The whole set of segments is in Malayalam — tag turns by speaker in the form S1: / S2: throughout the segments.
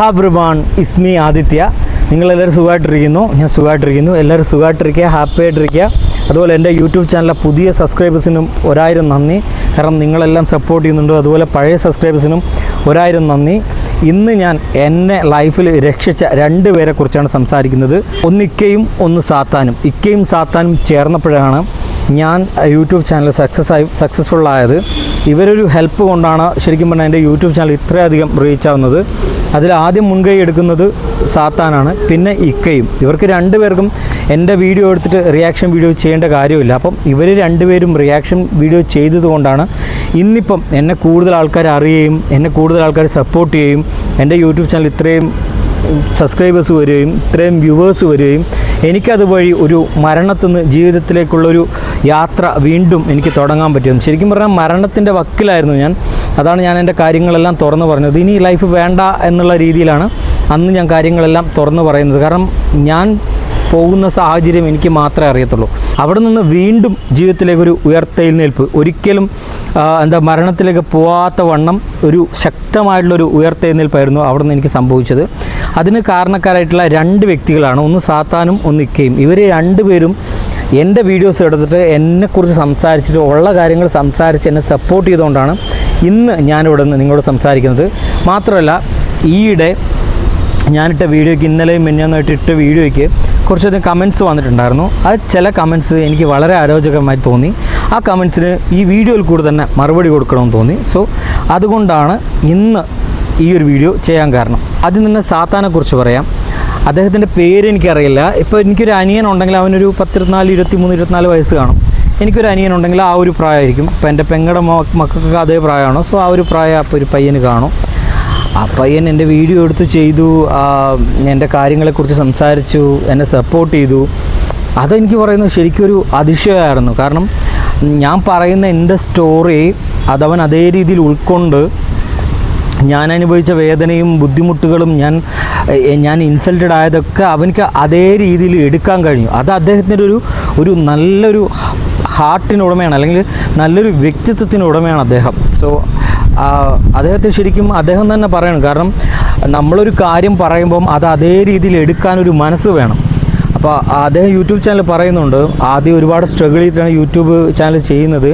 S1: ഹാബ്രിബാൺ ഇസ്മി ആദിത്യ. നിങ്ങളെല്ലാവരും സുഖമായിട്ടിരിക്കുന്നു. ഞാൻ സുഖമായിട്ടിരിക്കുന്നു. എല്ലാവരും സുഖമായിട്ടിരിക്കുക ഹാപ്പി ആയിട്ടിരിക്കുക അതുപോലെ എന്റെ യൂട്യൂബ് ചാനലിലെ പുതിയ സബ്സ്ക്രൈബേഴ്സിനും ഒരായിരം നന്ദി. കാരണം നിങ്ങളെല്ലാം സപ്പോർട്ട് ചെയ്യുന്നുണ്ട്. അതുപോലെ പഴയ സബ്സ്ക്രൈബേഴ്സിനും ഒരായിരം നന്ദി. ഇന്ന് ഞാൻ എന്നെ ലൈഫിൽ രക്ഷിച്ച രണ്ട് പേരെ കുറിച്ചാണ് സംസാരിക്കുന്നത്. ഒന്ന് ഇക്കയും ഒന്ന് സാത്താനും. ഇക്കയും സാത്താനും ചേർന്നപ്പോഴാണ് ഞാൻ യൂട്യൂബ് ചാനൽ സക്സസ് ആയി സക്സസ്ഫുൾ ഇവരൊരു ഹെൽപ്പ് കൊണ്ടാണ് ശരിക്കും പറഞ്ഞാൽ എന്റെ യൂട്യൂബ് ചാനൽ ഇത്രയധികം റീച്ച് ആവുന്നത്. അതിൽ ആദ്യം മുൻകൈ എടുക്കുന്നത് സാത്താനാണ് പിന്നെ ഇക്കയും. ഇവർക്ക് രണ്ടുപേർക്കും എന്റെ വീഡിയോ എടുത്തിട്ട് റിയാക്ഷൻ വീഡിയോ ചെയ്യേണ്ട കാര്യമില്ല. അപ്പം ഇവർ രണ്ടുപേരും റിയാക്ഷൻ വീഡിയോ ചെയ്തതുകൊണ്ടാണ് ഇന്നിപ്പം എന്നെ കൂടുതൽ ആൾക്കാർ അറിയുകയും എന്നെ കൂടുതൽ ആൾക്കാർ സപ്പോർട്ട് ചെയ്യുകയും എന്റെ യൂട്യൂബ് ചാനൽ ഇത്രയും സബ്സ്ക്രൈബേഴ്സ് വരികയും ഇത്രയും വ്യൂവേഴ്സ് വരികയും എനിക്കതുവഴി ഒരു മരണത്തിൽ നിന്ന് ജീവിതത്തിലേക്കുള്ളൊരു യാത്ര വീണ്ടും എനിക്ക് തുടങ്ങാൻ പറ്റും. ശരിക്കും പറഞ്ഞാൽ മരണത്തിന്റെ വക്കിലായിരുന്നു ഞാൻ അതാണ് ഞാൻ എന്റെ കാര്യങ്ങളെല്ലാം തുറന്നു പറഞ്ഞത്. ഇനി ലൈഫ് വേണ്ട എന്നുള്ള രീതിയിലാണ് അന്ന് ഞാൻ കാര്യങ്ങളെല്ലാം തുറന്നു പറയുന്നത്. കാരണം ഞാൻ പോകുന്ന സാഹചര്യം എനിക്ക് മാത്രമേ അറിയത്തുള്ളൂ. അവിടെ നിന്ന് വീണ്ടും ജീവിതത്തിലേക്ക് ഒരു ഉയർത്തെഴുന്നേൽപ്പ് ഒരിക്കലും എന്താ മരണത്തിലേക്ക് പോവാത്ത വണ്ണം ഒരു ശക്തമായിട്ടുള്ളൊരു ഉയർത്തെഴുന്നേൽപ്പായിരുന്നു അവിടെ നിന്ന് എനിക്ക് സംഭവിച്ചത്. അതിന് കാരണക്കാരായിട്ടുള്ള രണ്ട് വ്യക്തികളാണ്. ഒന്ന് സാത്താനും ഒന്ന് ഇക്കയും. ഇവർ രണ്ടുപേരും എന്റെ വീഡിയോസ് എടുത്തിട്ട് എന്നെക്കുറിച്ച് സംസാരിച്ചിട്ട് ഉള്ള കാര്യങ്ങൾ സംസാരിച്ച് എന്നെ സപ്പോർട്ട് ചെയ്തുകൊണ്ടാണ് ഇന്ന് ഞാനിവിടെ നിന്ന് നിങ്ങളോട് സംസാരിക്കുന്നത് മാത്രമല്ല ഈയിടെ ഞാനിട്ട വീഡിയോയ്ക്ക് ഇന്നലെയും മിന്നാന്നായിട്ട് ഇട്ട വീഡിയോയ്ക്ക് കുറച്ചധികം കമൻസ് വന്നിട്ടുണ്ടായിരുന്നു. അത് ചില കമൻസ് എനിക്ക് വളരെ അരോചകമായി തോന്നി. ആ കമൻസിന് ഈ വീഡിയോയിൽ കൂടെ തന്നെ മറുപടി കൊടുക്കണമെന്ന് തോന്നി. സോ അതുകൊണ്ടാണ് ഇന്ന് ഈ ഒരു വീഡിയോ ചെയ്യാൻ കാരണം. ആദ്യം തന്നെ സാത്താനെക്കുറിച്ച് പറയാം. അദ്ദേഹത്തിന്റെ പേര് എനിക്കറിയില്ല. ഇപ്പോൾ എനിക്കൊരു അനിയൻ ഉണ്ടെങ്കിൽ അവനൊരു പത്തിരുപത്തിനാല് ഇരുപത്തി മൂന്ന് ഇരുപത്തിനാല് വയസ്സ് കാണും. എനിക്കൊരു അനിയൻ ഉണ്ടെങ്കിൽ ആ ഒരു പ്രായമായിരിക്കും. ഇപ്പം എന്റെ പെങ്ങളുടെ മക്കൾക്ക് അതേ പ്രായമാണോ? സോ ആ ഒരു പ്രായം അപ്പോൾ ഒരു പയ്യന് കാണും. ആ പയ്യൻ എന്റെ വീഡിയോ എടുത്ത് ചെയ്തു എന്റെ കാര്യങ്ങളെക്കുറിച്ച് സംസാരിച്ചു എന്നെ സപ്പോർട്ട് ചെയ്തു. അതെനിക്ക് പറയുന്നത് ശരിക്കും ഒരു അതിശയമായിരുന്നു. കാരണം ഞാൻ പറയുന്ന എന്റെ സ്റ്റോറി അതവൻ അതേ രീതിയിൽ ഉൾക്കൊണ്ട് ഞാൻ അനുഭവിച്ച വേദനയും ബുദ്ധിമുട്ടുകളും ഞാൻ ഞാൻ ഇൻസൾട്ടഡ് ആയതൊക്കെ അവനിക്ക് അതേ രീതിയിൽ എടുക്കാൻ കഴിഞ്ഞു. അത് അദ്ദേഹത്തിന്റെ ഒരു ഒരു നല്ലൊരു ഹാർട്ടിന് ഉടമയാണ് അല്ലെങ്കിൽ നല്ലൊരു വ്യക്തിത്വത്തിന് ഉടമയാണ് അദ്ദേഹം. സോ അദ്ദേഹത്തെ ശരിക്കും അദ്ദേഹം തന്നെ പറയണം. കാരണം നമ്മളൊരു കാര്യം പറയുമ്പം അത് അതേ രീതിയിൽ എടുക്കാനൊരു മനസ്സ് വേണം. അപ്പോൾ അദ്ദേഹം യൂട്യൂബ് ചാനൽ പറയുന്നുണ്ട് ആദ്യം ഒരുപാട് സ്ട്രഗിൾ ചെയ്തിട്ടാണ് യൂട്യൂബ് ചാനൽ ചെയ്യുന്നത്.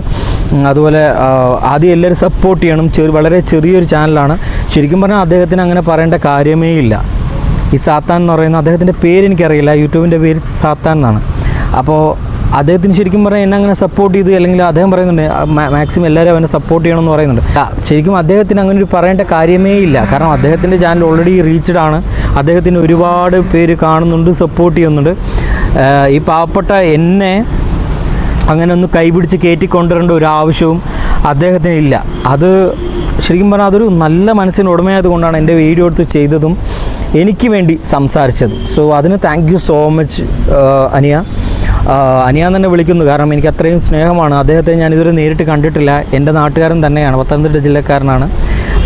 S1: അതുപോലെ ആദ്യം എല്ലാവരും സപ്പോർട്ട് ചെയ്യണം. ചെറു വളരെ ചെറിയൊരു ചാനലാണ്. ശരിക്കും പറഞ്ഞാൽ അദ്ദേഹത്തിന് അങ്ങനെ പറയേണ്ട കാര്യമേ ഇല്ല. ഈ സാത്താൻ എന്ന് പറയുന്ന അദ്ദേഹത്തിന്റെ പേര് എനിക്കറിയില്ല. യൂട്യൂബിന്റെ പേര് സാത്താൻ എന്നാണ്. അപ്പോൾ അദ്ദേഹത്തിന് ശരിക്കും പറഞ്ഞാൽ എന്നെ അങ്ങനെ സപ്പോർട്ട് ചെയ്ത് അല്ലെങ്കിൽ അദ്ദേഹം പറയുന്നുണ്ട് മാക്സിമം എല്ലാവരും അവനെ സപ്പോർട്ട് ചെയ്യണമെന്ന് പറയുന്നുണ്ട്. ശരിക്കും അദ്ദേഹത്തിന് അങ്ങനെ ഒരു പറയേണ്ട കാര്യമേ ഇല്ല. കാരണം അദ്ദേഹത്തിന്റെ ചാനൽ ഓൾറെഡി റീച്ച്ഡ് ആണ്. അദ്ദേഹത്തിന് ഒരുപാട് പേര് കാണുന്നുണ്ട് സപ്പോർട്ട് ചെയ്യുന്നുണ്ട്. ഈ പാവപ്പെട്ട എന്നെ അങ്ങനെ ഒന്ന് കൈപിടിച്ച് കയറ്റിക്കൊണ്ടുവരേണ്ട ഒരു ആവശ്യവും അദ്ദേഹത്തിന് ഇല്ല. അത് ശരിക്കും പറഞ്ഞാൽ അതൊരു നല്ല മനസ്സിന് ഉടമയായത് കൊണ്ടാണ് എന്റെ വീഡിയോ എടുത്ത് ചെയ്തതും എനിക്ക് വേണ്ടി സംസാരിച്ചത്. സോ അതിന് താങ്ക് സോ മച്ച് അനിയ. ആഹ് അനിയ എന്ന് തന്നെ വിളിക്കുന്നു. കാരണം എനിക്ക് അത്രയും സ്നേഹമാണ്. അദ്ദേഹത്തെ ഞാൻ ഇതുവരെ നേരിട്ട് കണ്ടിട്ടില്ല. എന്റെ നാട്ടുകാരൻ തന്നെയാണ്. പത്തനംതിട്ട ജില്ലക്കാരനാണ്.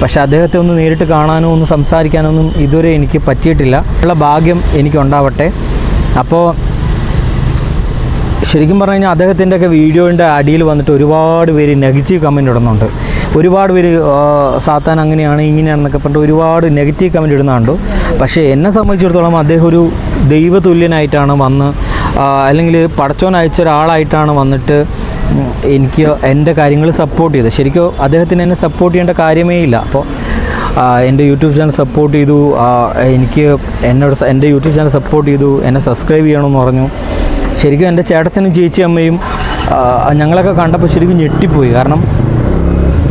S1: പക്ഷേ അദ്ദേഹത്തെ ഒന്ന് നേരിട്ട് കാണാനോ ഒന്ന് സംസാരിക്കാനോ ഒന്നും ഇതുവരെ എനിക്ക് പറ്റിയിട്ടില്ല. ഉള്ള ഭാഗ്യം എനിക്കുണ്ടാവട്ടെ. അപ്പോൾ ശരിക്കും പറഞ്ഞു കഴിഞ്ഞാൽ അദ്ദേഹത്തിന്റെയൊക്കെ വീഡിയോന്റെ അടിയിൽ വന്നിട്ട് ഒരുപാട് പേര് നെഗറ്റീവ് കമന്റ് ഇടുന്നുണ്ട്. ഒരുപാട് പേര് സാത്താൻ അങ്ങനെയാണ് ഇങ്ങനെയാണെന്നൊക്കെ പറഞ്ഞിട്ട് ഒരുപാട് നെഗറ്റീവ് കമന്റ് ഇടുന്നുണ്ട്. പക്ഷേ എന്നെ സംബന്ധിച്ചിടത്തോളം അദ്ദേഹം ഒരു ദൈവതുല്യനായിട്ടാണ് വന്ന് അല്ലെങ്കിൽ പടച്ചോൻ അയച്ച ഒരാളായിട്ടാണ് വന്നിട്ട് എനിക്ക് എന്റെ കാര്യങ്ങൾ സപ്പോർട്ട് ചെയ്തത്. ശരിക്കും അദ്ദേഹത്തിന് എന്നെ സപ്പോർട്ട് ചെയ്യേണ്ട കാര്യമേ ഇല്ല. അപ്പോൾ എന്റെ യൂട്യൂബ് ചാനൽ സപ്പോർട്ട് ചെയ്തു. എനിക്ക് എന്നോട് എന്റെ യൂട്യൂബ് ചാനൽ സപ്പോർട്ട് ചെയ്തു. എന്നെ സബ്സ്ക്രൈബ് ചെയ്യണമെന്ന് പറഞ്ഞു. ശരിക്കും എന്റെ ചേട്ടച്ചനും ചേച്ചി അമ്മയും ഞങ്ങളൊക്കെ കണ്ടപ്പോൾ ശരിക്കും ഞെട്ടിപ്പോയി. കാരണം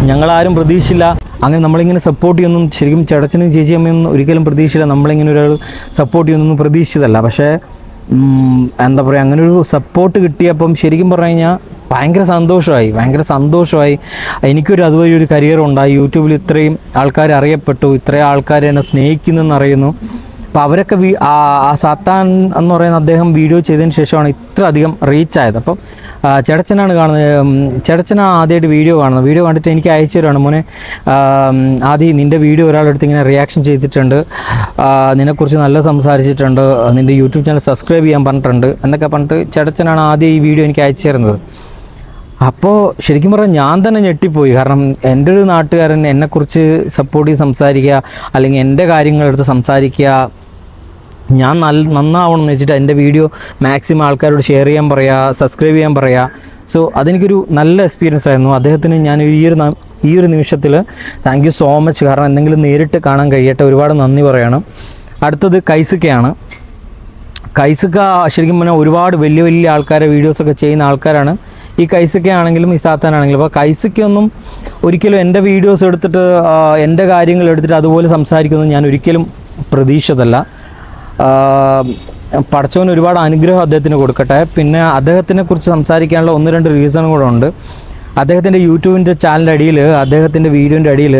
S1: ഞങ്ങളാരും പ്രതീക്ഷിച്ചില്ല. അങ്ങനെ നമ്മളിങ്ങനെ സപ്പോർട്ട് ചെയ്യുന്നു. ശരിക്കും ചേട്ടച്ചനും ചേച്ചി അമ്മയും ഒരിക്കലും പ്രതീക്ഷിച്ചില്ല. നമ്മളിങ്ങനെ ഒരാൾ സപ്പോർട്ട് ചെയ്യുന്നൊന്നും പ്രതീക്ഷിച്ചതല്ല. പക്ഷേ എന്താ പറയുക അങ്ങനെ ഒരു സപ്പോർട്ട് കിട്ടിയപ്പം ശരിക്കും പറഞ്ഞു കഴിഞ്ഞാൽ ഭയങ്കര സന്തോഷമായി ഭയങ്കര സന്തോഷമായി എനിക്കൊരു അതുവഴി ഒരു കരിയർ ഉണ്ടായി. യൂട്യൂബിൽ ഇത്രയും ആൾക്കാർ അറിയപ്പെട്ടു ഇത്രയും ആൾക്കാർ എന്നെ സ്നേഹിക്കുന്നെന്ന് അറിയുന്നു. അപ്പോൾ അവരൊക്കെ വീ ആ സത്താൻ എന്ന് പറയുന്ന അദ്ദേഹം വീഡിയോ ചെയ്തതിന് ശേഷമാണ് ഇത്ര അധികം റീച്ചായത് അപ്പം ചേട്ടച്ചനാണ് കാണുന്നത് ചേട്ടച്ചനാണ് ആദ്യമായിട്ട് വീഡിയോ കാണുന്നത്. വീഡിയോ കണ്ടിട്ട് എനിക്ക് അയച്ചു തരുവാണ്. മോനെ ആദ്യം നിന്റെ വീഡിയോ ഒരാളെടുത്ത് ഇങ്ങനെ റിയാക്ഷൻ ചെയ്തിട്ടുണ്ട്. നിന്നെക്കുറിച്ച് നല്ല സംസാരിച്ചിട്ടുണ്ട്. നിന്റെ യൂട്യൂബ് ചാനൽ സബ്സ്ക്രൈബ് ചെയ്യാൻ പറഞ്ഞിട്ടുണ്ട്. എന്നൊക്കെ പറഞ്ഞിട്ട് ചേട്ടച്ചനാണ് ആദ്യം ഈ വീഡിയോ എനിക്ക് അയച്ചു തരുന്നത്. അപ്പോൾ ശരിക്കും പറഞ്ഞാൽ ഞാൻ തന്നെ ഞെട്ടിപ്പോയി. കാരണം എന്റെ ഒരു നാട്ടുകാരൻ എന്നെക്കുറിച്ച് സപ്പോർട്ട് ചെയ്ത് സംസാരിക്കുക അല്ലെങ്കിൽ എന്റെ കാര്യങ്ങളെടുത്ത് സംസാരിക്കുക ഞാൻ നല്ല നന്നാവണം എന്ന് വെച്ചിട്ട് എന്റെ വീഡിയോ മാക്സിമം ആൾക്കാരോട് ഷെയർ ചെയ്യാൻ പറയുക സബ്സ്ക്രൈബ് ചെയ്യാൻ പറയുക സോ അതെനിക്കൊരു നല്ല എക്സ്പീരിയൻസ് ആയിരുന്നു. അദ്ദേഹത്തിന് ഞാൻ ഈ ഒരു ഈ ഒരു നിമിഷത്തിൽ താങ്ക് യു സോ മച്ച് കാരണം എന്തെങ്കിലും നേരിട്ട് കാണാൻ കഴിയട്ടെ. ഒരുപാട് നന്ദി പറയണം. അടുത്തത് കൈസുക്കയാണ്. കൈസുക്ക ശരിക്കും പറഞ്ഞാൽ ഒരുപാട് വലിയ വലിയ ആൾക്കാരെ വീഡിയോസൊക്കെ ചെയ്യുന്ന ആൾക്കാരാണ്. ഈ കൈസക്ക ആണെങ്കിലും ഈ സാത്താനാണെങ്കിലും. അപ്പോൾ കൈസക്കൊന്നും ഒരിക്കലും എന്റെ വീഡിയോസ് എടുത്തിട്ട് എന്റെ കാര്യങ്ങൾ എടുത്തിട്ട് അതുപോലെ സംസാരിക്കുമെന്ന് ഞാൻ ഒരിക്കലും പ്രതീക്ഷിച്ചതല്ല. പഠിച്ചവന് ഒരുപാട് അനുഗ്രഹം അദ്ദേഹത്തിന് കൊടുക്കട്ടെ. പിന്നെ അദ്ദേഹത്തിനെ കുറിച്ച് സംസാരിക്കാനുള്ള ഒന്ന് രണ്ട് റീസണും കൂടെ ഉണ്ട്. അദ്ദേഹത്തിന്റെ യൂട്യൂബിന്റെ ചാനലിന്റെ അടിയിൽ അദ്ദേഹത്തിന്റെ വീഡിയോന്റെ അടിയിൽ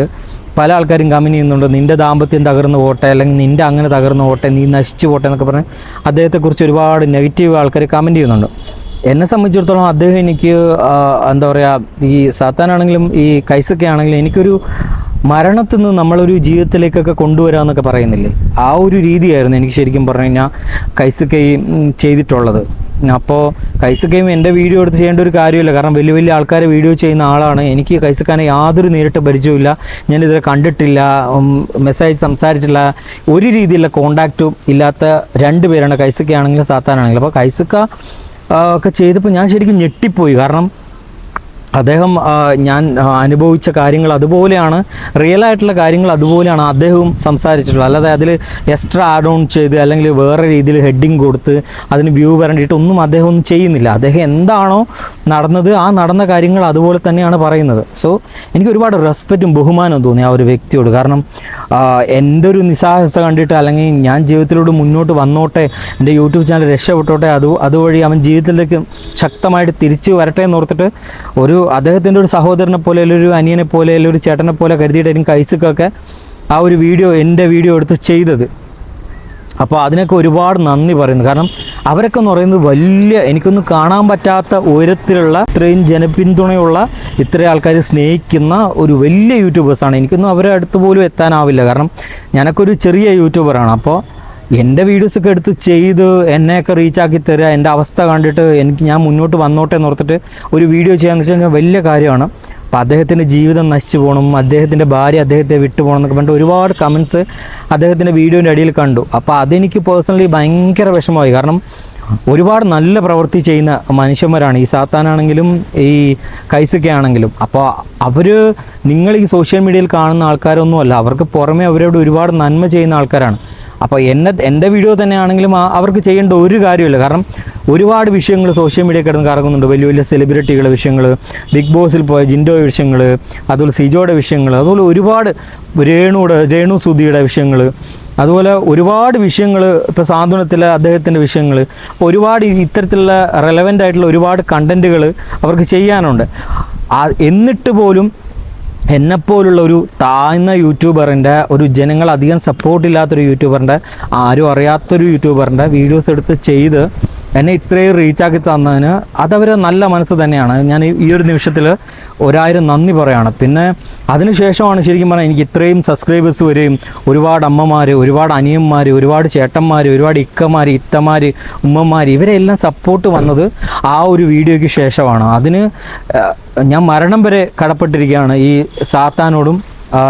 S1: പല ആൾക്കാരും കമന്റ് ചെയ്യുന്നുണ്ട്. നിന്റെ ദാമ്പത്യം തകർന്നു പോട്ടെ അല്ലെങ്കിൽ നിന്റെ അങ്ങനെ തകർന്നു പോട്ടെ നീ നശിച്ചു പോട്ടെ എന്നൊക്കെ പറഞ്ഞ് അദ്ദേഹത്തെക്കുറിച്ച് ഒരുപാട് നെഗറ്റീവ് ആൾക്കാർ കമന്റ് ചെയ്യുന്നുണ്ട്. എന്നെ സംബന്ധിച്ചിടത്തോളം അദ്ദേഹം എനിക്ക് എന്താ പറയുക ഈ സാത്താനാണെങ്കിലും ഈ കൈസൊക്കെ ആണെങ്കിലും എനിക്കൊരു മരണത്തിൽ നിന്ന് നമ്മളൊരു ജീവിതത്തിലേക്കൊക്കെ കൊണ്ടുവരാമെന്നൊക്കെ പറയുന്നില്ലേ? ആ ഒരു രീതിയായിരുന്നു എനിക്ക് ശരിക്കും പറഞ്ഞു കഴിഞ്ഞാൽ കൈസൊക്കെ ചെയ്തിട്ടുള്ളത്. അപ്പോൾ കൈസക്കയും എന്റെ വീഡിയോ എടുത്ത് ചെയ്യേണ്ട ഒരു കാര്യമില്ല. കാരണം വലിയ വലിയ ആൾക്കാരെ വീഡിയോ ചെയ്യുന്ന ആളാണ്. എനിക്ക് കൈസക്കാനെ യാതൊരു നേരിട്ട് പരിചയമില്ല ഞാനിതുവരെ കണ്ടിട്ടില്ല. മെസ്സേജ് സംസാരിച്ചില്ല ഒരു രീതിയിലുള്ള കോണ്ടാക്റ്റും ഇല്ലാത്ത രണ്ട് പേരാണ് കൈസക്കയാണെങ്കിലും സാത്താനാണെങ്കിലും. അപ്പോൾ കൈസക്ക ഒക്കെ ചെയ്തപ്പോൾ ഞാൻ ശരിക്കും ഞെട്ടിപ്പോയി. കാരണം അദ്ദേഹം ഞാൻ അനുഭവിച്ച കാര്യങ്ങൾ അതുപോലെയാണ് റിയൽ ആയിട്ടുള്ള കാര്യങ്ങൾ അതുപോലെയാണ് അദ്ദേഹവും സംസാരിച്ചിട്ടുള്ളത്. അല്ലാതെ അതിൽ എക്സ്ട്രാ ആഡ് ഓൺ ചെയ്ത് അല്ലെങ്കിൽ വേറെ രീതിയിൽ ഹെഡിങ് കൊടുത്ത് അതിന് വ്യൂ വരേണ്ടിയിട്ട് ഒന്നും അദ്ദേഹം ഒന്നും ചെയ്യുന്നില്ല. അദ്ദേഹം എന്താണോ നടന്നത് ആ നടന്ന കാര്യങ്ങൾ അതുപോലെ തന്നെയാണ് പറയുന്നത്. സോ എനിക്ക് ഒരുപാട് റെസ്പെക്റ്റും ബഹുമാനവും തോന്നി ആ ഒരു വ്യക്തിയോട്. കാരണം എന്റെ ഒരു നിസ്സാഹസത കണ്ടിട്ട് അല്ലെങ്കിൽ ഞാൻ ജീവിതത്തിലൂടെ മുന്നോട്ട് വന്നോട്ടെ എന്റെ യൂട്യൂബ് ചാനൽ രക്ഷപ്പെട്ടോട്ടെ അത് അതുവഴി അവൻ ജീവിതത്തിലേക്ക് ശക്തമായിട്ട് തിരിച്ചു വരട്ടെ എന്ന് ഓർത്തിട്ട് ഒരു അദ്ദേഹത്തിന്റെ ഒരു സഹോദരനെ പോലെ അല്ലെങ്കിൽ ഒരു അനിയനെ പോലെ അല്ലെങ്കിൽ ഒരു ചേട്ടനെ പോലെ കരുതിയിട്ടായിരിക്കും കൈസക്കൊക്കെ ആ ഒരു വീഡിയോ എന്റെ വീഡിയോ എടുത്ത് ചെയ്തത്. അപ്പോൾ അതിനൊക്കെ ഒരുപാട് നന്ദി പറയുന്നു. കാരണം അവരൊക്കെ എന്ന് പറയുന്നത് വലിയ എനിക്കൊന്നും കാണാൻ പറ്റാത്ത ഉയരത്തിലുള്ള ഇത്രയും ജനപിന്തുണയുള്ള ഇത്രയും ആൾക്കാർ സ്നേഹിക്കുന്ന ഒരു വലിയ യൂട്യൂബേഴ്സാണ് എനിക്കൊന്നും അവരെ അടുത്ത് പോലും എത്താനാവില്ല. കാരണം ഞാനൊക്കെ ഒരു ചെറിയ യൂട്യൂബറാണ് അപ്പോൾ എന്റെ വീഡിയോസൊക്കെ എടുത്ത് ചെയ്ത് എന്നെയൊക്കെ റീച്ചാക്കി തരിക എന്റെ അവസ്ഥ കണ്ടിട്ട് എനിക്ക് ഞാൻ മുന്നോട്ട് വന്നോട്ടെ എന്ന് ഓർത്തിട്ട് ഒരു വീഡിയോ ചെയ്യാന്ന് വെച്ച് കഴിഞ്ഞാൽ വലിയ കാര്യമാണ്. അപ്പോൾ അദ്ദേഹത്തിന്റെ ജീവിതം നശിച്ചു പോകണം അദ്ദേഹത്തിന്റെ ഭാര്യ അദ്ദേഹത്തെ വിട്ടു പോകണം എന്നൊക്കെ പറഞ്ഞിട്ട് ഒരുപാട് കമൻസ് അദ്ദേഹത്തിന്റെ വീഡിയോന്റെ അടിയിൽ കണ്ടു. അപ്പോൾ അതെനിക്ക് പേഴ്സണലി ഭയങ്കര വിഷമമായി. കാരണം ഒരുപാട് നല്ല പ്രവൃത്തി ചെയ്യുന്ന മനുഷ്യന്മാരാണ്. ഈ സാത്താനാണെങ്കിലും ഈ കൈസൊക്കെ ആണെങ്കിലും അപ്പോൾ അവർ നിങ്ങൾ ഈ സോഷ്യൽ മീഡിയയിൽ കാണുന്ന ആൾക്കാരൊന്നുമല്ല. അവർക്ക് പുറമേ അവരോട് ഒരുപാട് നന്മ ചെയ്യുന്ന ആൾക്കാരാണ്. അപ്പോൾ എന്നെ എന്റെ വീഡിയോ തന്നെ ആണെങ്കിലും അവർക്ക് ചെയ്യേണ്ട ഒരു കാര്യമില്ല. കാരണം ഒരുപാട് വിഷയങ്ങൾ സോഷ്യൽ മീഡിയ കിടന്ന് കറങ്ങുന്നുണ്ട്. വലിയ വലിയ സെലിബ്രിറ്റികളുടെ വിഷയങ്ങൾ ബിഗ് ബോസിൽ പോയ ജിൻഡോ വിഷയങ്ങൾ അതുപോലെ സിജോയുടെ വിഷയങ്ങൾ അതുപോലെ ഒരുപാട് രേണുയുടെ രേണു സുധിയുടെ വിഷയങ്ങൾ അതുപോലെ ഒരുപാട് വിഷയങ്ങൾ ഇപ്പോൾ സാന്ത്വനത്തിലെ അദ്ദേഹത്തിന്റെ വിഷയങ്ങൾ ഒരുപാട് ഇത്തരത്തിലുള്ള റെലവന്റ് ആയിട്ടുള്ള ഒരുപാട് കണ്ടന്റുകൾ അവർക്ക് ചെയ്യാനുണ്ട്. എന്നിട്ട് പോലും എന്നെപ്പോലുള്ള ഒരു താഴ്ന്ന യൂട്യൂബറിന്റെ ഒരു ജനങ്ങൾ അധികം സപ്പോർട്ടില്ലാത്തൊരു യൂട്യൂബറിന്റെ ആരും അറിയാത്തൊരു യൂട്യൂബറിന്റെ വീഡിയോസ് എടുത്ത് ചെയ്ത് എന്നെ ഇത്രയും റീച്ചാക്കി തന്നതിന് അതവരെ നല്ല മനസ്സ് തന്നെയാണ്. ഞാൻ ഈ- ഒരു നിമിഷത്തിൽ ഒരായിരം നന്ദി പറയാണ്. പിന്നെ അതിനുശേഷമാണ് ശരിക്കും പറഞ്ഞാൽ എനിക്ക് ഇത്രയും സബ്സ്ക്രൈബേഴ്സ് വരെയും ഒരുപാട് അമ്മമാർ ഒരുപാട് അനിയന്മാർ ഒരുപാട് ചേട്ടന്മാർ ഒരുപാട് ഇക്കമാർ ഇത്തമാർ ഉമ്മമാർ ഇവരെല്ലാം സപ്പോർട്ട് വന്നത് ആ ഒരു വീഡിയോയ്ക്ക് ശേഷമാണ്. അതിന് ഞാൻ മരണം വരെ കടപ്പെട്ടിരിക്കുകയാണ് ഈ സാത്താനോടും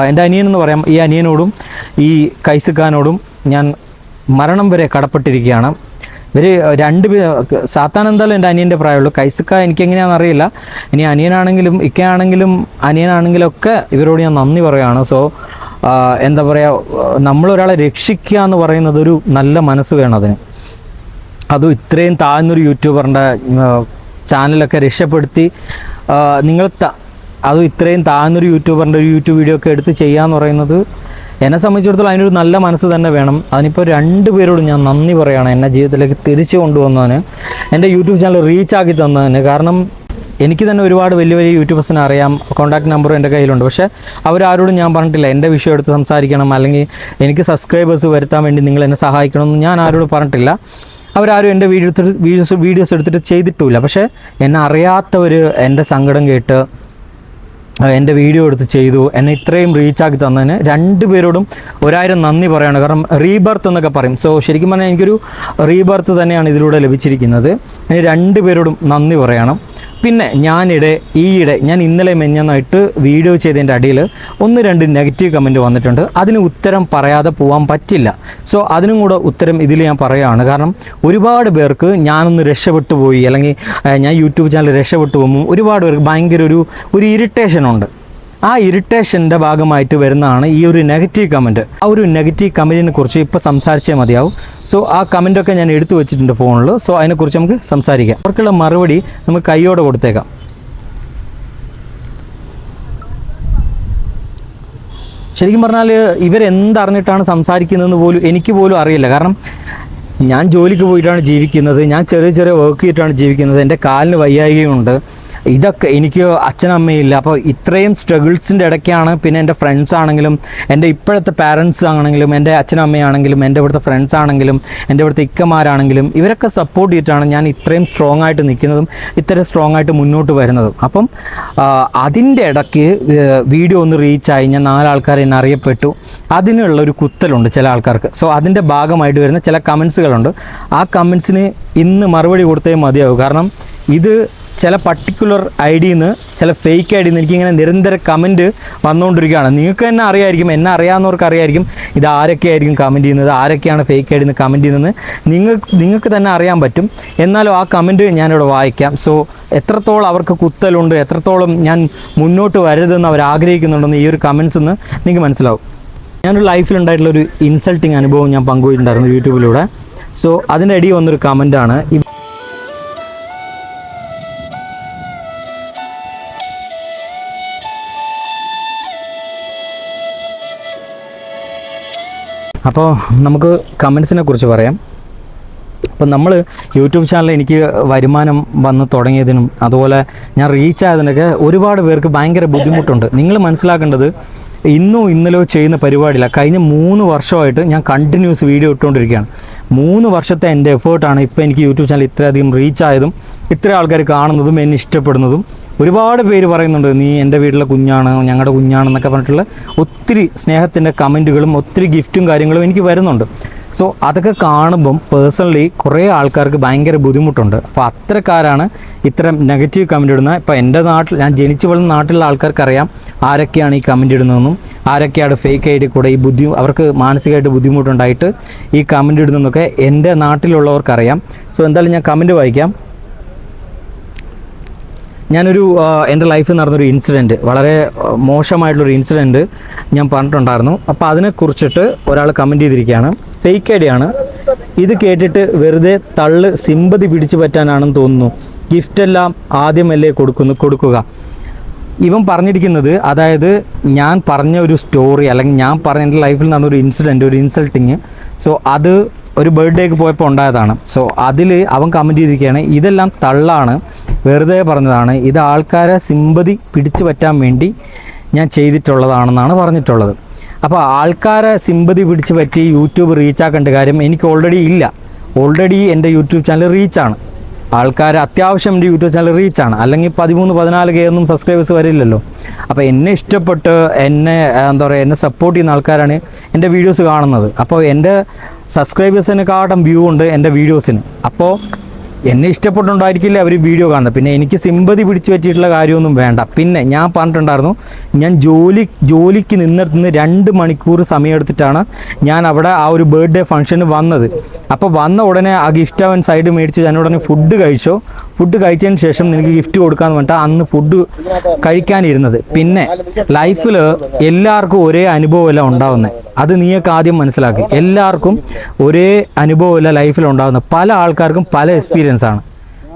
S1: എന്റെ അനിയൻ എന്ന് പറയാം ഈ അനിയനോടും ഈ കൈസുഖാനോടും ഞാൻ മരണം വരെ കടപ്പെട്ടിരിക്കുകയാണ്. ഇവർ രണ്ട് സാത്താൻ എന്തായാലും എന്റെ അനിയന്റെ പ്രായമുള്ളൂ. കൈസക്ക എനിക്ക് എങ്ങനെയാണെന്ന് അറിയില്ല ഇനി അനിയനാണെങ്കിലും ഇക്കയാണെങ്കിലും അനിയനാണെങ്കിലും ഒക്കെ ഇവരോട് ഞാൻ നന്ദി പറയുകയാണ്. സോ എന്താ പറയുക നമ്മളൊരാളെ രക്ഷിക്കുക എന്ന് പറയുന്നത് ഒരു നല്ല മനസ്സ് വേണം അതിന്. അതും ഇത്രയും താഴ്ന്നൊരു യൂട്യൂബറിന്റെ ചാനലൊക്കെ രക്ഷപ്പെടുത്തി നിങ്ങൾ അതും ഇത്രയും താഴ്ന്നൊരു യൂട്യൂബറിന്റെ ഒരു യൂട്യൂബ് വീഡിയോ ഒക്കെ എടുത്ത് ചെയ്യാന്ന് പറയുന്നത് എന്നെ സംബന്ധിച്ചിടത്തോളം അതിനൊരു നല്ല മനസ്സ് തന്നെ വേണം. അതിനിപ്പോൾ രണ്ട് പേരോടും ഞാൻ നന്ദി പറയുകയാണ് എന്നെ ജീവിതത്തിലേക്ക് തിരിച്ചു കൊണ്ടുവന്നതിന്. എന്റെ യൂട്യൂബ് ചാനൽ റീച്ച് ആക്കി തന്നതിന്. കാരണം എനിക്ക് തന്നെ ഒരുപാട് വലിയ വലിയ യൂട്യൂബേഴ്സിനെ അറിയാം. കോൺടാക്ട് നമ്പറും എന്റെ കയ്യിലുണ്ട്. പക്ഷേ അവരാരോടും ഞാൻ പറഞ്ഞിട്ടില്ല. എന്റെ വിഷയം എടുത്ത് സംസാരിക്കണം. അല്ലെങ്കിൽ എനിക്ക് സബ്സ്ക്രൈബേഴ്സ് വരുത്താൻ വേണ്ടി നിങ്ങൾ എന്നെ സഹായിക്കണമെന്ന് ഞാൻ ആരോടും പറഞ്ഞിട്ടില്ല. അവരാരും എന്റെ വീഡിയോ വീഡിയോസ് വീഡിയോസ് എടുത്തിട്ട് ചെയ്തിട്ടുമില്ല. പക്ഷേ എന്നെ അറിയാത്തവർ എന്റെ സങ്കടം കേട്ട് എന്റെ വീഡിയോ എടുത്ത് ചെയ്തു. എന്നെ ഇത്രയും റീച്ചാക്കി തന്നതിന് രണ്ട് പേരോടും ഒരായിരം നന്ദി പറയാണ്. കാരണം റീബർത്ത് എന്നൊക്കെ പറയും. സോ ശരിക്കും പറഞ്ഞാൽ എനിക്കൊരു റീബർത്ത് തന്നെയാണ് ഇതിലൂടെ ലഭിച്ചിരിക്കുന്നത്. ഇനി രണ്ട് പേരോടും നന്ദി പറയണം. പിന്നെ ഞാനിടെ ഈയിടെ ഞാൻ ഇന്നലെ മെഞ്ഞന്നായിട്ട് വീഡിയോ ചെയ്തതിന്റെ അടിയിൽ ഒന്ന് രണ്ട് നെഗറ്റീവ് കമന്റ് വന്നിട്ടുണ്ട്. അതിന് ഉത്തരം പറയാതെ പോകാൻ പറ്റില്ല. സോ അതിനും കൂടെ ഉത്തരം ഇതിൽ ഞാൻ പറയുകയാണ്. കാരണം ഒരുപാട് പേർക്ക് ഞാനൊന്ന് രക്ഷപ്പെട്ടു പോയി. അല്ലെങ്കിൽ ഞാൻ യൂട്യൂബ് ചാനൽ രക്ഷപ്പെട്ടു പോകുമ്പോൾ ഒരുപാട് പേർക്ക് ഭയങ്കര ഒരു ഒരു ഇറിറ്റേഷൻ ഉണ്ട്. ആ ഇറിറ്റേഷന്റെ ഭാഗമായിട്ട് വരുന്നതാണ് ഈ ഒരു നെഗറ്റീവ് കമന്റ് ആ ഒരു നെഗറ്റീവ് കമന്റിനെ കുറിച്ച് ഇപ്പോൾ സംസാരിച്ചേ മതിയാവും. സോ ആ കമന്റൊക്കെ ഞാൻ എടുത്തു വെച്ചിട്ടുണ്ട് ഫോണിൽ സോ അതിനെക്കുറിച്ച് നമുക്ക് സംസാരിക്കാം. അവർക്കുള്ള മറുപടി നമുക്ക് കൈയോടെ കൊടുത്തേക്കാം. ശരിക്കും പറഞ്ഞാൽ ഇവരെന്തറിഞ്ഞിട്ടാണ് സംസാരിക്കുന്നതെന്ന് പോലും എനിക്ക് പോലും അറിയില്ല. കാരണം ഞാൻ ജോലിക്ക് പോയിട്ടാണ് ജീവിക്കുന്നത്. ഞാൻ ചെറിയ ചെറിയ വർക്ക് ചെയ്തിട്ടാണ് ജീവിക്കുന്നത്. എന്റെ കാലിന് വയ്യായികയുണ്ട്. ഇതൊക്കെ എനിക്ക് അച്ഛനമ്മയില്ല അപ്പോൾ ഇത്രയും സ്ട്രഗിൾസിന്റെ ഇടയ്ക്കാണ് പിന്നെ എന്റെ ഫ്രണ്ട്സ് ആണെങ്കിലും എന്റെ ഇപ്പോഴത്തെ പാരൻസ് ആണെങ്കിലും എന്റെ അച്ഛനമ്മയാണെങ്കിലും എന്റെ ഇവിടുത്തെ ഫ്രണ്ട്സ് ആണെങ്കിലും എന്റെ ഇവിടുത്തെ ഇക്കമാരാണെങ്കിലും ഇവരൊക്കെ സപ്പോർട്ട് ചെയ്തിട്ടാണ് ഞാൻ ഇത്രയും സ്ട്രോങ് ആയിട്ട് നിൽക്കുന്നതും ഇത്രയും സ്ട്രോങ് ആയിട്ട് മുന്നോട്ട് വരുന്നതും. അപ്പം അതിന്റെ ഇടയ്ക്ക് വീഡിയോ ഒന്ന് റീച്ചായി ഞാൻ നാലാൾക്കാർ എന്നെ അറിയപ്പെട്ടു. അതിനുള്ള ഒരു കുത്തലുണ്ട് ചില ആൾക്കാർക്ക്. സോ അതിന്റെ ഭാഗമായിട്ട് വരുന്ന ചില കമൻസുകളുണ്ട് ആ കമൻസിന് ഇന്ന് മറുപടി കൊടുത്തേ മതിയാവും. കാരണം ഇത് ചില പർട്ടിക്കുലർ ഐ ഡിയിൽ നിന്ന് ചില ഫേക്ക് ഐ ഡിയിൽ നിന്ന് എനിക്കിങ്ങനെ നിരന്തര കമന്റ് വന്നുകൊണ്ടിരിക്കുകയാണ്. നിങ്ങൾക്ക് തന്നെ അറിയായിരിക്കും എന്നെ അറിയാവുന്നവർക്ക് അറിയായിരിക്കും ഇത് ആരൊക്കെയായിരിക്കും കമന്റ് ചെയ്യുന്നത് ആരൊക്കെയാണ് ഫേക്ക് ഐ ഡിയിൽ കമന്റ് ചെയ്യുന്നത് നിങ്ങൾക്ക് നിങ്ങൾക്ക് തന്നെ അറിയാൻ പറ്റും. എന്നാലും ആ കമന്റ് ഞാനിവിടെ വായിക്കാം. സോ എത്രത്തോളം അവർക്ക് കുത്തലുണ്ട് എത്രത്തോളം ഞാൻ മുന്നോട്ട് വരരുതെന്ന് അവർ ആഗ്രഹിക്കുന്നുണ്ടെന്ന് ഈ ഒരു കമൻസ് നിന്ന് നിങ്ങൾക്ക് മനസ്സിലാവും. ഞാനൊരു ലൈഫിലുണ്ടായിട്ടുള്ള ഒരു ഇൻസൾട്ടിങ് അനുഭവം ഞാൻ പങ്കുവച്ചിട്ടുണ്ടായിരുന്നു യൂട്യൂബിലൂടെ. സോ അതിന്റെ അടി വന്നൊരു കമന്റാണ് അപ്പോൾ നമുക്ക് കമൻസിനെ കുറിച്ച് പറയാം. അപ്പം നമ്മൾ യൂട്യൂബ് ചാനൽ എനിക്ക് വരുമാനം വന്ന് തുടങ്ങിയതിനും അതുപോലെ ഞാൻ റീച്ച് ആയതിനൊക്കെ ഒരുപാട് പേർക്ക് ഭയങ്കര ബുദ്ധിമുട്ടുണ്ട്. നിങ്ങൾ മനസ്സിലാക്കേണ്ടത് ഇന്നും ഇന്നലെയോ ചെയ്യുന്ന പരിപാടിയില്ല കഴിഞ്ഞ മൂന്ന് വർഷമായിട്ട് ഞാൻ കണ്ടിന്യൂസ് വീഡിയോ ഇട്ടുകൊണ്ടിരിക്കുകയാണ്. മൂന്ന് വർഷത്തെ എന്റെ എഫേർട്ടാണ് ഇപ്പോൾ എനിക്ക് യൂട്യൂബ് ചാനൽ ഇത്രയധികം റീച്ച് ആയതും ഇത്ര ആൾക്കാർ കാണുന്നതും എന്നെ ഇഷ്ടപ്പെടുന്നതും. ഒരുപാട് പേര് പറയുന്നുണ്ട് നീ എന്റെ വീട്ടിലെ കുഞ്ഞാണ് ഞങ്ങളുടെ കുഞ്ഞാണെന്നൊക്കെ പറഞ്ഞിട്ടുള്ള ഒത്തിരി സ്നേഹത്തിന്റെ കമന്റുകളും ഒത്തിരി ഗിഫ്റ്റും കാര്യങ്ങളും എനിക്ക് വരുന്നുണ്ട്. സോ അതൊക്കെ കാണുമ്പം പേഴ്സണലി കുറേ ആൾക്കാർക്ക് ഭയങ്കര ബുദ്ധിമുട്ടുണ്ട്. അപ്പോൾ അത്തരക്കാരാണ് ഇത്തരം നെഗറ്റീവ് കമന്റ് ഇടുന്നത്. ഇപ്പോൾ എന്റെ നാട്ടിൽ ഞാൻ ജനിച്ചു വളർന്ന നാട്ടിലുള്ള ആൾക്കാർക്കറിയാം ആരൊക്കെയാണ് ഈ കമന്റ് ഇടുന്നതെന്നും ആരൊക്കെയാണ് ഫേക്ക് ആയിട്ട് കൂടെ ഈ ബുദ്ധി അവർക്ക് മാനസികമായിട്ട് ബുദ്ധിമുട്ടുണ്ടായിട്ട് ഈ കമന്റ് ഇടുന്നതെന്നൊക്കെ എന്റെ നാട്ടിലുള്ളവർക്കറിയാം. സോ എന്തായാലും ഞാൻ കമന്റ് വായിക്കാം. ഞാനൊരു എന്റെ ലൈഫിൽ നടന്നൊരു ഇൻസിഡന്റ് വളരെ മോശമായിട്ടുള്ളൊരു ഇൻസിഡന്റ് ഞാൻ പറഞ്ഞിട്ടുണ്ടായിരുന്നു. അപ്പോൾ അതിനെക്കുറിച്ചിട്ട് ഒരാൾ കമന്റ് ചെയ്തിരിക്കുകയാണ്. ഫേക്ക് ഐഡിയാണ് ഇത് കേട്ടിട്ട് വെറുതെ തള്ള് സിമ്പതി പിടിച്ചു പറ്റാനാണെന്ന് തോന്നുന്നു. ഗിഫ്റ്റ് എല്ലാം ആദ്യമല്ലേ കൊടുക്കുന്നു കൊടുക്കുക. ഇവൻ പറഞ്ഞിരിക്കുന്നത് അതായത് ഞാൻ പറഞ്ഞ ഒരു സ്റ്റോറി അല്ലെങ്കിൽ ഞാൻ പറഞ്ഞ എന്റെ ലൈഫിൽ നടന്നൊരു ഇൻസിഡന്റ് ഒരു ഇൻസൾട്ടിങ്. സോ അത് ഒരു ബർത്ത്ഡേക്ക് പോയപ്പോൾ ഉണ്ടായതാണ്. സോ അതിൽ അവൻ കമന്റ് ചെയ്തിരിക്കുകയാണ് ഇതെല്ലാം തള്ളാണ്. വെറുതെ പറഞ്ഞതാണ്. ഇത് ആൾക്കാരെ സിമ്പതി പിടിച്ചു പറ്റാൻ വേണ്ടി ഞാൻ ചെയ്തിട്ടുള്ളതാണെന്നാണ് പറഞ്ഞിട്ടുള്ളത്. അപ്പോൾ ആൾക്കാരെ സിമ്പതി പിടിച്ച് പറ്റി യൂട്യൂബ് റീച്ചാക്കേണ്ട കാര്യം എനിക്ക് ഓൾറെഡി ഇല്ല. ഓൾറെഡി എന്റെ യൂട്യൂബ് ചാനൽ റീച്ചാണ് ആൾക്കാർ അത്യാവശ്യം എന്റെ യൂട്യൂബ് ചാനൽ റീച്ചാണ് അല്ലെങ്കിൽ പതിമൂന്ന് പതിനാല് കെ ഒന്നും സബ്സ്ക്രൈബേഴ്സ് വരില്ലല്ലോ. അപ്പോൾ എന്നെ ഇഷ്ടപ്പെട്ട് എന്നെ എന്താ പറയുക എന്നെ സപ്പോർട്ട് ചെയ്യുന്ന ആൾക്കാരാണ് എന്റെ വീഡിയോസ് കാണുന്നത്. അപ്പോൾ എന്റെ സബ്സ്ക്രൈബേഴ്സിനെക്കാട്ടും വ്യൂ ഉണ്ട് എന്റെ വീഡിയോസിന് അപ്പോൾ എന്നെ ഇഷ്ടപ്പെട്ടുണ്ടായിരിക്കില്ല അവർ വീഡിയോ കാണുന്നത്? പിന്നെ എനിക്ക് സിമ്പതി പിടിച്ചു പറ്റിയിട്ടുള്ള കാര്യമൊന്നും വേണ്ട. പിന്നെ ഞാൻ പറഞ്ഞിട്ടുണ്ടായിരുന്നു ഞാൻ ജോലി ജോലിക്ക് നിന്നിടത്തുനിന്ന് രണ്ട് മണിക്കൂർ സമയമെടുത്തിട്ടാണ് ഞാൻ അവിടെ ആ ഒരു ബർത്ത്ഡേ ഫംഗ്ഷന് വന്നത്. അപ്പോൾ വന്ന ഉടനെ ആ ഗിഫ്റ്റ് അവൻ സൈഡ് മേടിച്ച് ഞാൻ ഉടനെ ഫുഡ് കഴിച്ചോ. ഫുഡ് കഴിച്ചതിന് ശേഷം നിനക്ക് ഗിഫ്റ്റ് കൊടുക്കാന്ന് പറഞ്ഞിട്ട് അന്ന് ഫുഡ് കഴിക്കാനിരുന്നത്. പിന്നെ ലൈഫിൽ എല്ലാവർക്കും ഒരേ അനുഭവമല്ല ഉണ്ടാവുന്നത് അത് നീയൊക്കെ ആദ്യം മനസ്സിലാക്കി. എല്ലാവർക്കും ഒരേ അനുഭവമല്ല ലൈഫിൽ ഉണ്ടാകുന്നത് പല ആൾക്കാർക്കും പല എക്സ്പീരിയൻസ് ആണ്.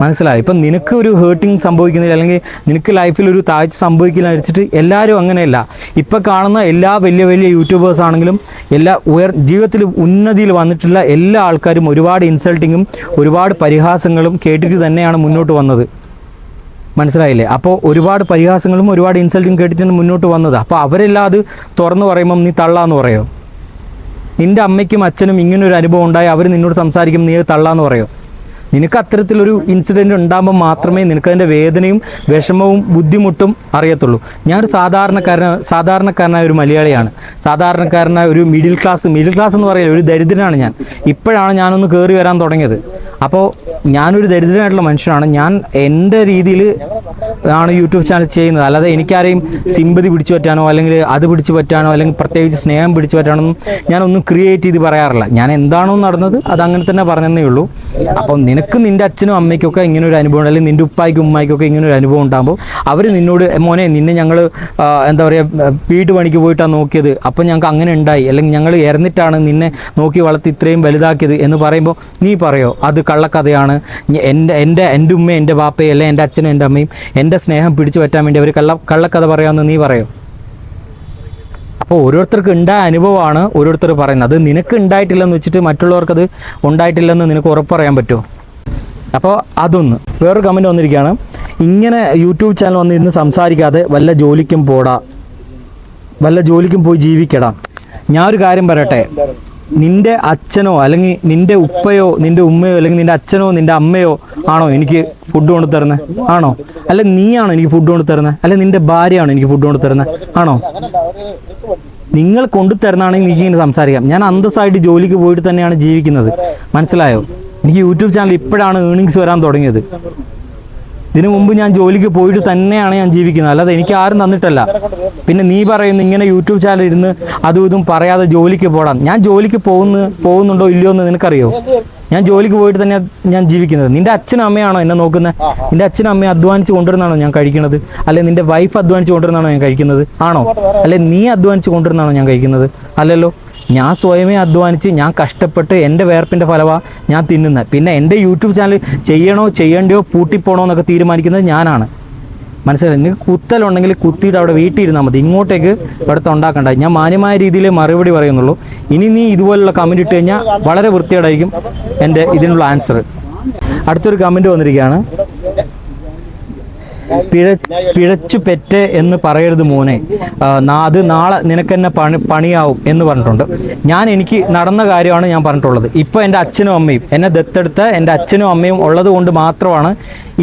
S1: മനസ്സിലായി. ഇപ്പം നിനക്ക് ഒരു ഹേർട്ടിങ് സംഭവിക്കുന്നില്ല അല്ലെങ്കിൽ നിനക്ക് ലൈഫിൽ ഒരു താഴ്ച സംഭവിക്കില്ല വെച്ചിട്ട് എല്ലാവരും അങ്ങനെയല്ല. ഇപ്പം കാണുന്ന എല്ലാ വലിയ വലിയ യൂട്യൂബേഴ്സ് ആണെങ്കിലും എല്ലാ ഉയർ ജീവിതത്തിൽ ഉന്നതിയിൽ വന്നിട്ടുള്ള എല്ലാ ആൾക്കാരും ഒരുപാട് ഇൻസൾട്ടിങ്ങും ഒരുപാട് പരിഹാസങ്ങളും കേട്ടിട്ട് തന്നെയാണ് മുന്നോട്ട് വന്നത്. മനസ്സിലായില്ലേ? അപ്പോൾ ഒരുപാട് പരിഹാസങ്ങളും ഒരുപാട് ഇൻസൾട്ടും കേട്ടിട്ടാണ് മുന്നോട്ട് വന്നത്. അപ്പോൾ അവരെല്ലാം അത് തുറന്നു പറയുമ്പം നീ തള്ളാന്ന് പറയോ? നിന്റെ അമ്മയ്ക്കും അച്ഛനും ഇങ്ങനൊരു അനുഭവം ഉണ്ടായി അവർ നിന്നോട് സംസാരിക്കും നീ തള്ളാന്ന് പറയോ? നിനക്ക് അത്തരത്തിലൊരു ഇൻസിഡന്റ് ഉണ്ടാകുമ്പോൾ മാത്രമേ നിനക്ക് അതിന്റെ വേദനയും വിഷമവും ബുദ്ധിമുട്ടും അറിയത്തുള്ളൂ. ഞാനൊരു സാധാരണക്കാരൻ സാധാരണക്കാരനായ ഒരു മലയാളിയാണ്. സാധാരണക്കാരനായ ഒരു മിഡിൽ ക്ലാസ് മിഡിൽ ക്ലാസ് എന്ന് പറയുന്നത് ഒരു ദരിദ്രനാണ് ഞാൻ. ഇപ്പോഴാണ് ഞാനൊന്ന് കയറി വരാൻ തുടങ്ങിയത്. അപ്പോൾ ഞാനൊരു ദരിദ്രനായിട്ടുള്ള മനുഷ്യനാണ്. ഞാൻ എന്റെ രീതിയിൽ ആണ് യൂട്യൂബ് ചാനൽ ചെയ്യുന്നത്. അല്ലാതെ എനിക്കാരെയും സിമ്പതി പിടിച്ചു പറ്റാനോ അല്ലെങ്കിൽ അത് പിടിച്ചു പറ്റാനോ അല്ലെങ്കിൽ പ്രത്യേകിച്ച് സ്നേഹം പിടിച്ചു പറ്റാനോ ഞാനൊന്നും ക്രിയേറ്റ് ചെയ്ത് പറയാറില്ല. ഞാൻ എന്താണോ നടന്നത് അത് അങ്ങനെ തന്നെ പറഞ്ഞതേ ഉള്ളൂ. അപ്പം നിനക്ക് നിന്റെ അച്ഛനും അമ്മയ്ക്കൊക്കെ ഇങ്ങനെ ഒരു അനുഭവം അല്ലെങ്കിൽ നിന്റെ ഉപ്പായ്ക്കും ഉമ്മായ്ക്കൊക്കെ ഇങ്ങനെ ഒരു അനുഭവം ഉണ്ടാകുമ്പോൾ അവർ നിന്നോട് "എ, മോനെ നിന്നെ ഞങ്ങൾ എന്താ പറയുക വീട്ടു പണിക്ക് പോയിട്ടാണ് നോക്കിയത്. അപ്പം ഞങ്ങൾക്ക് അങ്ങനെ ഉണ്ടായി. അല്ലെങ്കിൽ ഞങ്ങൾ ഇറന്നിട്ടാണ് നിന്നെ നോക്കി വളർത്തി ഇത്രയും വലുതാക്കിയത് എന്ന് പറയുമ്പോൾ നീ പറയോ അത് കള്ളക്കഥയാണ്. എന്റെ എന്റെ എന്റെ ഉമ്മയും എന്റെ ബാപ്പയും അല്ലെ എന്റെ അച്ഛനും എന്റെ അമ്മയും എന്റെ സ്നേഹം പിടിച്ചു പറ്റാൻ വേണ്ടി അവർ കള്ള കള്ളക്കഥ പറയാമെന്ന് നീ പറയോ? അപ്പോൾ ഓരോരുത്തർക്ക് ഉണ്ടായ അനുഭവമാണ് ഓരോരുത്തർ പറയുന്നത്. അത് നിനക്ക് ഉണ്ടായിട്ടില്ലെന്ന് വെച്ചിട്ട് മറ്റുള്ളവർക്കത് ഉണ്ടായിട്ടില്ലെന്ന് നിനക്ക് ഉറപ്പറയാൻ പറ്റുമോ? അപ്പോൾ അതൊന്ന്. വേറൊരു കമന്റ് വന്നിരിക്കുകയാണ്. ഇങ്ങനെ യൂട്യൂബ് ചാനൽ വന്നിരുന്ന് സംസാരിക്കാതെ വല്ല ജോലിക്കും പോടാ. വല്ല ജോലിക്കും പോയി ജീവിക്കടാ. ഞാൻ ഒരു കാര്യം പറയട്ടെ? നിന്റെ അച്ഛനോ അല്ലെങ്കിൽ നിന്റെ ഉപ്പയോ നിന്റെ ഉമ്മയോ അല്ലെങ്കിൽ നിന്റെ അച്ഛനോ നിന്റെ അമ്മയോ ആണോ എനിക്ക് ഫുഡ് കൊണ്ടു തരുന്നത് ആണോ? അല്ല നീയാണോ എനിക്ക് ഫുഡ് കൊണ്ടു തരുന്നത് അല്ല നിന്റെ ഭാര്യയാണോ എനിക്ക് ഫുഡ് കൊണ്ടു തരുന്നത് ആണോ? നിങ്ങൾ കൊണ്ടു തരുന്നതാണെങ്കിൽ നീ ഇങ്ങനെ സംസാരിക്കാം. ഞാൻ അന്തസ്സായിട്ട് ജോലിക്ക് പോയിട്ട് തന്നെയാണ് ജീവിക്കുന്നത്. മനസ്സിലായോ? എനിക്ക് യൂട്യൂബ് ചാനൽ ഇപ്പോഴാണ് ഏണിങ്സ് വരാൻ തുടങ്ങിയത്. ഇതിനു മുമ്പ് ഞാൻ ജോലിക്ക് പോയിട്ട് തന്നെയാണ് ഞാൻ ജീവിക്കുന്നത്. അല്ലാതെ എനിക്ക് ആരും തന്നിട്ടല്ല. പിന്നെ നീ പറയുന്നു ഇങ്ങനെ യൂട്യൂബ് ചാനൽ ഇരുന്ന് അതും ഇതും പറയാതെ ജോലിക്ക് പോടാം. ഞാൻ ജോലിക്ക് പോകുന്നു പോകുന്നുണ്ടോ ഇല്ലയോ എന്ന് നിനക്കറിയോ? ഞാൻ ജോലിക്ക് പോയിട്ട് തന്നെ ഞാൻ ജീവിക്കുന്നത്. നിന്റെ അച്ഛനും അമ്മയാണോ എന്നെ നോക്കുന്നത് നിന്റെ അച്ഛനും അമ്മയും അധ്വാനിച്ച് കൊണ്ടുവരുന്നതാണോ ഞാൻ കഴിക്കുന്നത്? അല്ലെ നിന്റെ വൈഫ് അധ്വാനിച്ച് കൊണ്ടുവരുന്നതാണോ ഞാൻ കഴിക്കുന്നത്? ആണോ? അല്ലെ നീ അധ്വാനിച്ച് കൊണ്ടുവരുന്നതാണോ ഞാൻ കഴിക്കുന്നത്? അല്ലല്ലോ? ഞാൻ സ്വയമേ അധ്വാനിച്ച് ഞാൻ കഷ്ടപ്പെട്ട് എന്റെ വേർപ്പിന്റെ ഫലമാണ് ഞാൻ തിന്നുന്നത് പിന്നെ എന്റെ യൂട്യൂബ് ചാനൽ ചെയ്യണോ ചെയ്യേണ്ടയോ പൂട്ടിപ്പോണോ എന്നൊക്കെ തീരുമാനിക്കുന്നത് ഞാനാണ്. മനസ്സിലായി? നിങ്ങൾക്ക് കുത്തലുണ്ടെങ്കിൽ കുത്തിയിട്ട് അവിടെ വീട്ടിൽ ഇരുന്നാൽ മതി. ഇങ്ങോട്ടേക്ക് ഇവിടുത്തെ ഉണ്ടാക്കണ്ട. ഞാൻ മാന്യമായ രീതിയിൽ മറുപടി പറയുന്നുള്ളൂ. ഇനി നീ ഇതുപോലുള്ള കമന്റ് ഇട്ട് കഴിഞ്ഞാൽ വളരെ വൃത്തിയോടായിരിക്കും എന്റെ ഇതിനുള്ള ആൻസർ അടുത്തൊരു കമന്റ് വന്നിരിക്കുകയാണ്. പിഴ പിഴച്ചു പെറ്റ് എന്ന് പറയരുത് മോനെ. അത് നാളെ നിനക്കെന്നെ പണി പണിയാവും എന്ന് പറഞ്ഞിട്ടുണ്ട്. ഞാൻ എനിക്ക് നടന്ന കാര്യമാണ് ഞാൻ പറഞ്ഞിട്ടുള്ളത്. ഇപ്പോൾ എന്റെ അച്ഛനും അമ്മയും എന്നെ ദത്തെടുത്ത എന്റെ അച്ഛനും അമ്മയും ഉള്ളത് കൊണ്ട് മാത്രമാണ്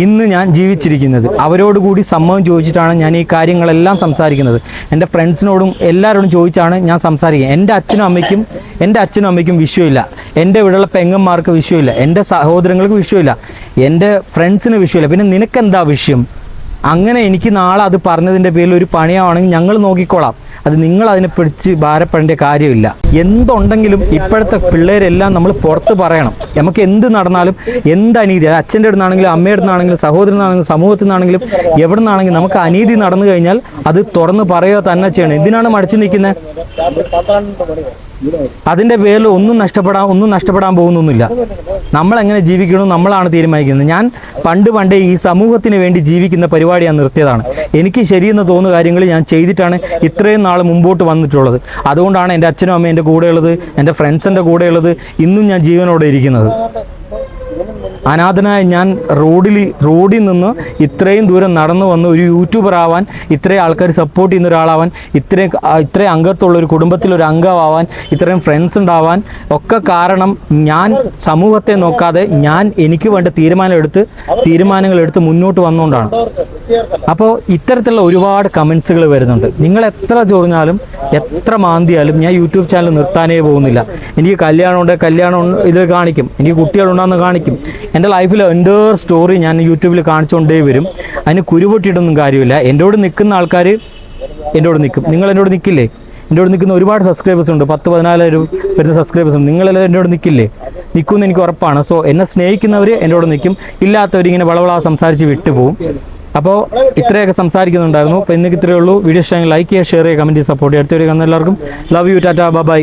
S1: ഇന്ന് ഞാൻ ജീവിച്ചിരിക്കുന്നത്. അവരോട് കൂടി സമ്മതം ചോദിച്ചിട്ടാണ് ഞാൻ ഈ കാര്യങ്ങളെല്ലാം സംസാരിക്കുന്നത്. എന്റെ ഫ്രണ്ട്സിനോടും എല്ലാവരോടും ചോദിച്ചാണ് ഞാൻ സംസാരിക്കുന്നത്. എന്റെ അച്ഛനും അമ്മയ്ക്കും എന്റെ അച്ഛനും അമ്മയ്ക്കും വിഷയമില്ല. എന്റെ ഇവിടെയുള്ള പെങ്ങന്മാർക്ക് വിഷയമില്ല. എന്റെ സഹോദരങ്ങൾക്ക് വിഷയമില്ല. എന്റെ ഫ്രണ്ട്സിന് വിഷയമില്ല. പിന്നെ നിനക്കെന്താ വിഷയം? അങ്ങനെ എനിക്ക് നാളെ അത് പറഞ്ഞതിന്റെ പേരിൽ ഒരു പണിയാവണമെങ്കിൽ ഞങ്ങൾ നോക്കിക്കോളാം. അത് നിങ്ങൾ അതിനെ പിടിച്ച് ഭാരപ്പെടേണ്ട കാര്യമില്ല. എന്തുണ്ടെങ്കിലും ഇപ്പോഴത്തെ പിള്ളേരെല്ലാം നമ്മൾ പുറത്ത് പറയണം. നമുക്ക് എന്ത് നടന്നാലും എന്ത് അനീതി അത് അച്ഛന്റെ അടുന്നാണെങ്കിലും അമ്മയുടെ അടുത്താണെങ്കിലും സഹോദരനാണെങ്കിലും സമൂഹത്തിൽ നിന്നാണെങ്കിലും എവിടെ നിന്നാണെങ്കിലും നമുക്ക് അനീതി നടന്നു കഴിഞ്ഞാൽ അത് തുറന്ന് പറയുക തന്നെ ചെയ്യണം. എന്തിനാണ് മടിച്ചു നിൽക്കുന്നത്? അതിന്റെ പേരിൽ ഒന്നും നഷ്ടപ്പെടാൻ ഒന്നും നഷ്ടപ്പെടാൻ പോകുന്നൊന്നുമില്ല. നമ്മളെങ്ങനെ ജീവിക്കണം നമ്മളാണ് തീരുമാനിക്കുന്നത്. ഞാൻ പണ്ട് പണ്ടേ ഈ സമൂഹത്തിന് വേണ്ടി ജീവിക്കുന്ന പരിപാടി ഞാൻ നിർത്തിയതാണ്. എനിക്ക് ശരിയെന്ന് തോന്നുന്ന കാര്യങ്ങൾ ഞാൻ ചെയ്തിട്ടാണ് ഇത്രയും നാൾ മുമ്പോട്ട് വന്നിട്ടുള്ളത്. അതുകൊണ്ടാണ് എന്റെ അച്ഛനും അമ്മയും എന്റെ കൂടെയുള്ളത് എന്റെ ഫ്രണ്ട്സിന്റെ കൂടെയുള്ളത്. ഇന്നും ഞാൻ ജീവനോടെ ഇരിക്കുന്നത്. അനാഥനായ ഞാൻ റോഡിൽ റോഡിൽ നിന്ന് ഇത്രയും ദൂരം നടന്നു വന്ന് ഒരു യൂട്യൂബർ ആവാൻ ഇത്രയും ആൾക്കാർ സപ്പോർട്ട് ചെയ്യുന്ന ഒരാളാവാൻ ഇത്രയും ഇത്രയും അംഗത്തുള്ള ഒരു കുടുംബത്തിലൊരു അംഗമാവാൻ ഇത്രയും ഫ്രണ്ട്സ് ഉണ്ടാവാൻ ഒക്കെ കാരണം ഞാൻ സമൂഹത്തെ നോക്കാതെ ഞാൻ എനിക്ക് വേണ്ട തീരുമാനം എടുത്ത് തീരുമാനങ്ങൾ എടുത്ത് മുന്നോട്ട് വന്നുകൊണ്ടാണ്. അപ്പോൾ ഇത്തരത്തിലുള്ള ഒരുപാട് കമൻസുകൾ വരുന്നുണ്ട്. നിങ്ങൾ എത്ര ചൊറിഞ്ഞാലും എത്ര മാന്തിയാലും ഞാൻ യൂട്യൂബ് ചാനൽ നിർത്താനേ പോകുന്നില്ല. എനിക്ക് കല്യാണം കല്യാണമുണ്ട് കല്യാണം ഇത് കാണിക്കും. എനിക്ക് കുട്ടികളുണ്ടാന്ന് കാണിക്കും. എന്റെ ലൈഫിൽ എന്റെ സ്റ്റോറി ഞാൻ യൂട്യൂബിൽ കാണിച്ചുകൊണ്ടേ വരും. അതിന് കുരുപൊട്ടിയിട്ടൊന്നും കാര്യമില്ല. എന്നോട് നിൽക്കുന്ന ആൾക്കാർ എന്നോട് നിൽക്കും. നിങ്ങൾ എന്നോട് നിൽക്കില്ലേ? എന്നോട് നിൽക്കുന്ന ഒരുപാട് സബ്സ്ക്രൈബേഴ്സ് ഉണ്ട്. പത്ത് പതിനാലായിരം വരുന്ന സബ്സ്ക്രൈബേഴ്സ് ഉണ്ട്. നിങ്ങളെല്ലാം എന്നോട് നിൽക്കില്ലേ? നിൽക്കുമെന്ന് എനിക്ക് ഉറപ്പാണ്. സോ എന്നെ സ്നേഹിക്കുന്നവർ എന്നോട് നിൽക്കും. ഇല്ലാത്തവർ ഇങ്ങനെ വളവള സംസാരിച്ച് വിട്ടുപോകും അപ്പോൾ ഇത്രയൊക്കെ സംസാരിക്കുന്നുണ്ടായിരുന്നു. അപ്പോൾ ഇന്നേക്ക് ഇത്രയേ ഉള്ളൂ. വീഡിയോ ഇഷ്ടമെങ്കിൽ ലൈക്ക് ചെയ്യുക ഷെയർ ചെയ്യുക കമന്റ് സപ്പോർട്ട് ചെയ്യുക. അടുത്ത വീഡിയോ കാണുന്ന എല്ലാവർക്കും. Love you Tata by